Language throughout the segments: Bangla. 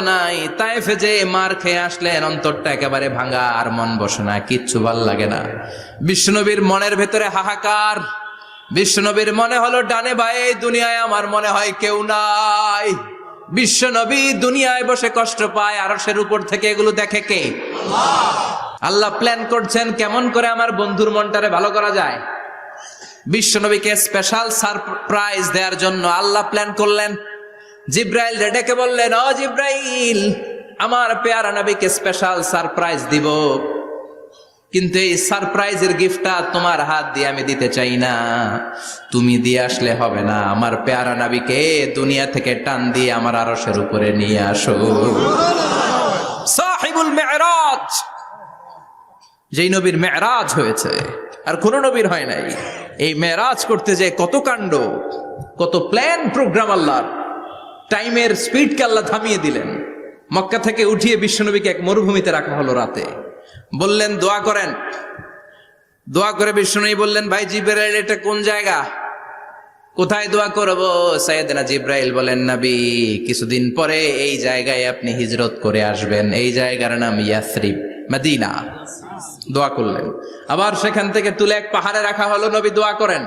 নাই। তাইফে যে মার খেয়ে আসলেন, অন্তরটা একেবারে ভাঙা আর মন বসে না, কিচ্ছু ভালো লাগে না। বিষ্ণুনবীর মনের ভেতরে হাহাকার। বিষ্ণুনবীর মনে হলো, ডানে দুনিয়ায় আমার মনে হয় কেউ নাই। বিশ্বনবী দুনিয়ায় বসে কষ্ট পায়, আরশের উপর থেকে এগুলো দেখে কে? আল্লাহ প্ল্যান করছেন, কেমন করে আমার বন্ধুর মনটারে ভালো করা যায়। বিশ্বনবীকে স্পেশাল সারপ্রাইজ দেওয়ার জন্য আল্লাহ প্ল্যান করলেন জিব্রাইল ডেকে বললেন ও জিব্রাইল, আমার পেয়ারা নবীকে স্পেশাল সারপ্রাইজ দিব। কিন্তু এই সারপ্রাইজের গিফটটা তোমার হাত দিয়ে আমি দিতে চাই না। তুমি দিয়ে আসলে হবে না। আমার পেয়ারা নাবিকে দুনিয়া থেকে টান দিয়ে আমার আরসের উপরে নিয়ে আসো। সাহিবুল মেরাজ, যেই নবীর মেরাজ হয়েছে, আর কোন নবীর হয় নাই। এই মেরাজ করতে যে কত কাণ্ড, কত প্ল্যান প্রোগ্রাম আল্লাহর। টাইমের স্পিডকে আল্লাহ থামিয়ে দিলেন। মক্কা থেকে উঠিয়ে বিশ্বনবীকে এক মরুভূমিতে রাখা হলো রাতে। বললেন, দোয়া করেন। দোয়া করে বিষ্ণুনবী বললেন, ভাই, জিব্রাইল, এটা কোন জায়গা? কোথায় দোয়া করব? সাইয়েদনা জিব্রাইল বলেন, নবী, কিছুদিন পরে এই জায়গায় আপনি হিজরত করে আসবেন। এই জায়গার নাম ইয়াসরিব, মদিনা। দোয়া করলেন। আবার সেখান থেকে তুলে এক পাহাড়ে রাখা হলো, নবী, দোয়া করেন।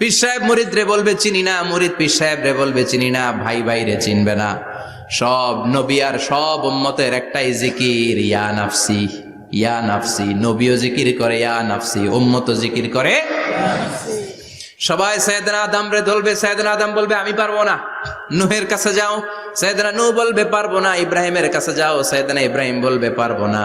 পীর সাহেব মুরিদ রে বলবে, চিনি না, মুরিদ পীর সাহেব রে বলবে, চিনি না, ভাই ভাই রে চিনবে না। সব নবী আর সব উম্মতের একটাই জিকির, ইয়া নাফসি ইয়া নাফসি। নবীও জিকির করে, ইয়া নাফসি। উম্মত জিকির করে সবাই সৈয়দনা আদম রে ধরবে সৈয়দনা আদম বলবে, আমি পারব না। নুহের কাছে যাও। সৈয়দনা নূহ বলবে, পারব না। ইব্রাহিমের কাছে যাও সৈয়দনা ইব্রাহিম বলবে, পারব না।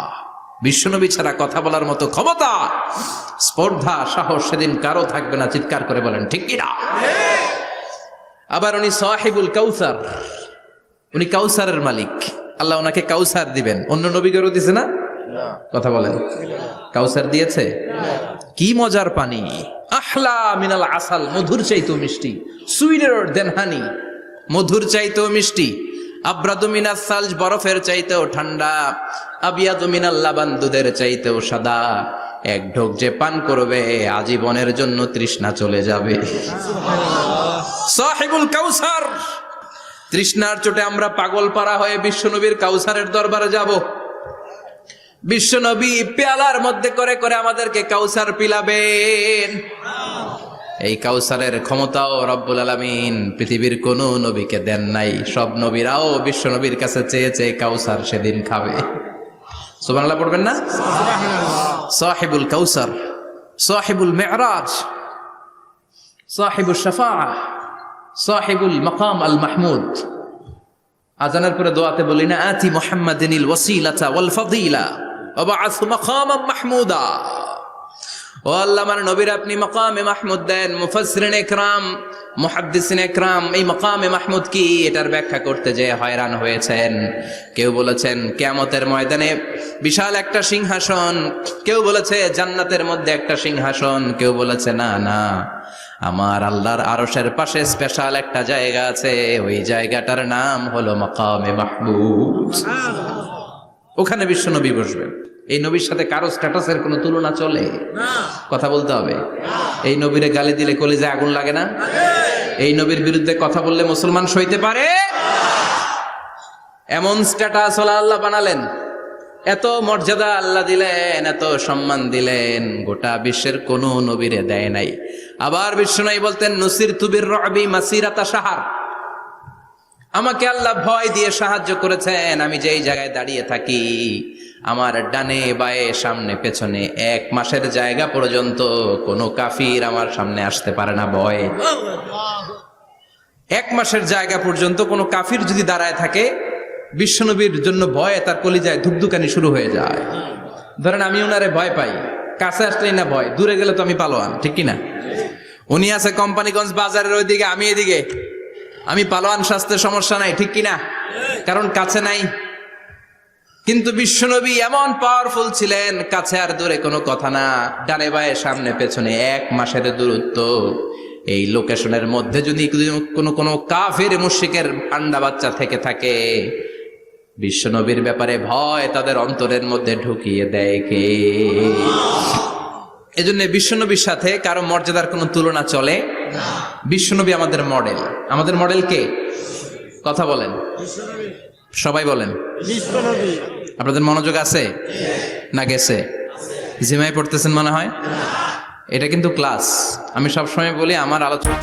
বিশ্বনবী ছাড়া কথা বলার মতো ক্ষমতা স্পর্ধা সাহস সেদিন কারও থাকবে না চিৎকার করে বলেন ঠিক কিনা? আবার উনি সাহিবুল কাউসার উনি কাউসারের মালিক। আল্লাহ ওনাকে কাউসার দিবেন। অন্য নবীদেরও দিছে না? কথা বলেন। কাউসার দিয়েছে? কি মজার পানি। আহলা মিনাল আসাল মধুর চাইতো মিষ্টি। সুইটার দেন হানি মধুর চাইতো মিষ্টি। আব্রাদু মিনাস সালজ বরফের চাইতেও ঠান্ডা, আবিয়াদু মিনাল লাবান দুধের চাইতেও সাদা। এক ঢোক যে পান করবে, আজীবনের জন্য তৃষ্ণা চলে যাবে। সাহেবুল কাউসার, তৃষ্ণার চোটে আমরা পাগল পাড়া হয়ে বিশ্বনবীর কাউসারের দরবারে যাব। বিশ্বনবী পেয়ালার মধ্যে করে করে আমাদেরকে কাউসার পিলাবেন। এই কাউসারের ক্ষমতাও রব্বুল আলামিন পৃথিবীর কোন নবীকে দেন নাই। সব নবীরাও বিশ্ব নবীর কাছে চেয়ে চেয়ে কাউসার সেদিন খাবে। সুবহানাল্লাহ পড়বেন না? সাহিবুল কাউসার সাহিবুল মেরাজ সাহিবুল শাফা সাহিবুল মাকাম আল মাহমুদ। আজানের পরে দোয়াতে বলি না আতি মুহাম্মাদিনিল ওয়াসিলাতা ওয়াল ফাদিলা ওয়া বাআসু মাকামাম মাহমুদা। ও আল্লাহ আমার নবীর আপনি মাকামে মাহমুদ দেন মুফাসসিরিন ইকরাম মুহাদ্দিসিন ইকরাম এই মাকামে মাহমুদ কি? এটার ব্যাখ্যা করতে যে হয়রান হয়েছেন। কেউ বলেছেন কিয়ামতের ময়দানে বিশাল একটা সিংহাসন। কেউ বলেছে জান্নাতের মধ্যে একটা সিংহাসন। কেউ বলেছে না না আমার আল্লাহর আরশের পাশে স্পেশাল একটা জায়গা আছে। ওই জায়গাটার নাম হলো মাকামে মাহমুদ। ওখানে বিশ্ব নবী বসবেন। এই নবীর সাথে কারও স্ট্যাটাসের কোনো তুলনা চলে? কথা বলতে হবে। এই নবীরে গালি দিলে কলিজে আগুন লাগে না? এই নবীর বিরুদ্ধে কথা বললে মুসলমান সইতে পারে? এমন স্ট্যাটাস হলো আল্লাহ বানালেন। এত মর্যাদা আল্লাহ দিলেন এত সম্মান দিলেন গোটা বিশ্বের কোন নবীরে দেয় নাই। আবার বিশ্ব নাই বলতেন নসির তুবির রবি মাসিরাতা সাহার আমাকে আল্লাহ ভয় দিয়ে সাহায্য করেছেন আমি যেই জায়গায় দাঁড়িয়ে থাকি। আমার ডানে বায়ে, সামনে পেছনে, এক মাসের জায়গা পর্যন্ত কোনো কাফির আমার সামনে আসতে পারে না ভয় এক মাসের জায়গা পর্যন্ত কোনো কাফির যদি দাঁড়ায় থাকে, বিশ্বনবীর জন্য ভয়ে তার কলিজায় ধুকধুকানি শুরু হয়ে যায়। ধরেন আমি ওনারে ভয় পাই, কাছে আসলেই না ভয়, দূরে গেলে তো আমি পালোয়ান, ঠিক কি না উনি আছে কোম্পানিগঞ্জ বাজারের ওইদিকে, আমি এদিকে। আমি পালোয়ান স্বাস্থ্যের সমস্যা নাই, ঠিক কিনা? কারণ কাছে নাই। কিন্তু বিশ্বনবী এমন পাওয়ারফুল ছিলেন, কাছে আর দূরে কোনো কথা না। ডানে বায়ে, সামনে পেছনে এক মাসের দূরত্ব। এই লোকেশনের মধ্যে যদি কোনো কোনো কাফের মুশিকের আন্ডা বাচ্চা থেকে থাকে, বিশ্বনবীর ব্যাপারে ভয় তাদের অন্তরের মধ্যে ঢুকিয়ে দেয় কে? এজন্য বিশ্বনবীর সাথে কারও মর্যাদার কোনো তুলনা চলে বিশ্বনবী আমাদের মডেল আমাদের মডেল কে? কথা বলেন। সবাই বলেন। আপনাদের মনোযোগ আছে? না গেছে? জিমাই পড়তেছেন মনে হয়? এটা কিন্তু ক্লাস। আমি সবসময় বলি, আমার আলোচনা